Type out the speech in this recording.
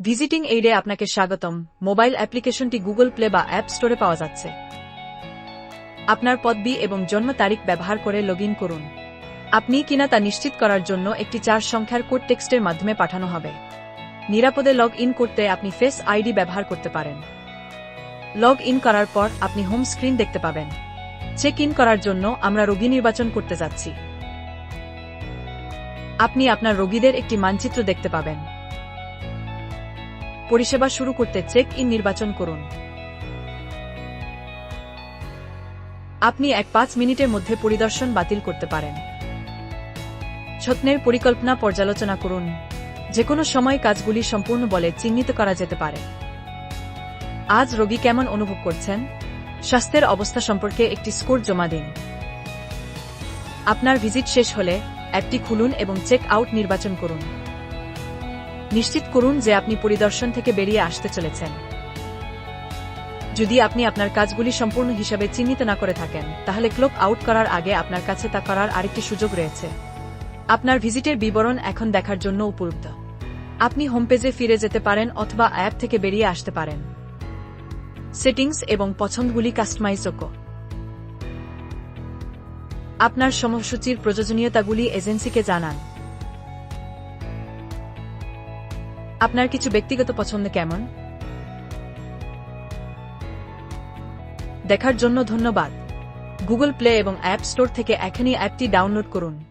Visiting এইডে আপনাকে স্বাগতম। Mobile অ্যাপ্লিকেশনটি গুগল প্লে বা অ্যাপ স্টোরে পাওয়া যাচ্ছে। আপনার পদবি এবং জন্ম তারিখ ব্যবহার করে লগ করুন। আপনি কিনা তা নিশ্চিত করার জন্য একটি চার সংখ্যার কোড টেক্সটের মাধ্যমে পাঠানো হবে। নিরাপদে লগ ইন করতে আপনি ফেস আইডি ব্যবহার করতে পারেন। লগ ইন করার পর আপনি হোম স্ক্রিন দেখতে পাবেন। চেক ইন করার জন্য আমরা রোগী নির্বাচন করতে যাচ্ছি। আপনি আপনার রোগীদের একটি মানচিত্র দেখতে পাবেন। পরিষেবা শুরু করতে চেক ইন নির্বাচন করুন। আপনি এক পাঁচ মিনিটের মধ্যে পরিদর্শন বাতিল করতে পারেন। যত্নের পরিকল্পনা পর্যালোচনা করুন। যে কোনো সময় কাজগুলি সম্পূর্ণ বলে চিহ্নিত করা যেতে পারে। আজ রোগী কেমন অনুভব করছেন? স্বাস্থ্যের অবস্থা সম্পর্কে একটি স্কোর জমা দিন। আপনার ভিজিট শেষ হলে অ্যাপটি খুলুন এবং চেক আউট নির্বাচন করুন। নিশ্চিত করুন যে আপনি পরিদর্শন থেকে বেরিয়ে আসতে চলেছেন। যদি আপনি আপনার কাজগুলি সম্পূর্ণ হিসাবে চিহ্নিত না করে থাকেন, তাহলে ক্লোক আউট করার আগে আপনার কাছে তা করার আরেকটি সুযোগ রয়েছে। আপনার ভিজিটের বিবরণ এখন দেখার জন্য উপলব্ধ। আপনি হোম পেজে ফিরে যেতে পারেন অথবা অ্যাপ থেকে বেরিয়ে আসতে পারেন। সেটিংস এবং পছন্দগুলি কাস্টমাইজযোগ্য আপনার সময়সূচির প্রয়োজনীয়তাগুলি এজেন্সিকে জানান। আপনার কিছু ব্যক্তিগত পছন্দ কেমন? দেখার জন্য ধন্যবাদ। গুগল প্লে এবং অ্যাপ স্টোর থেকে এখনই অ্যাপটি ডাউনলোড করুন।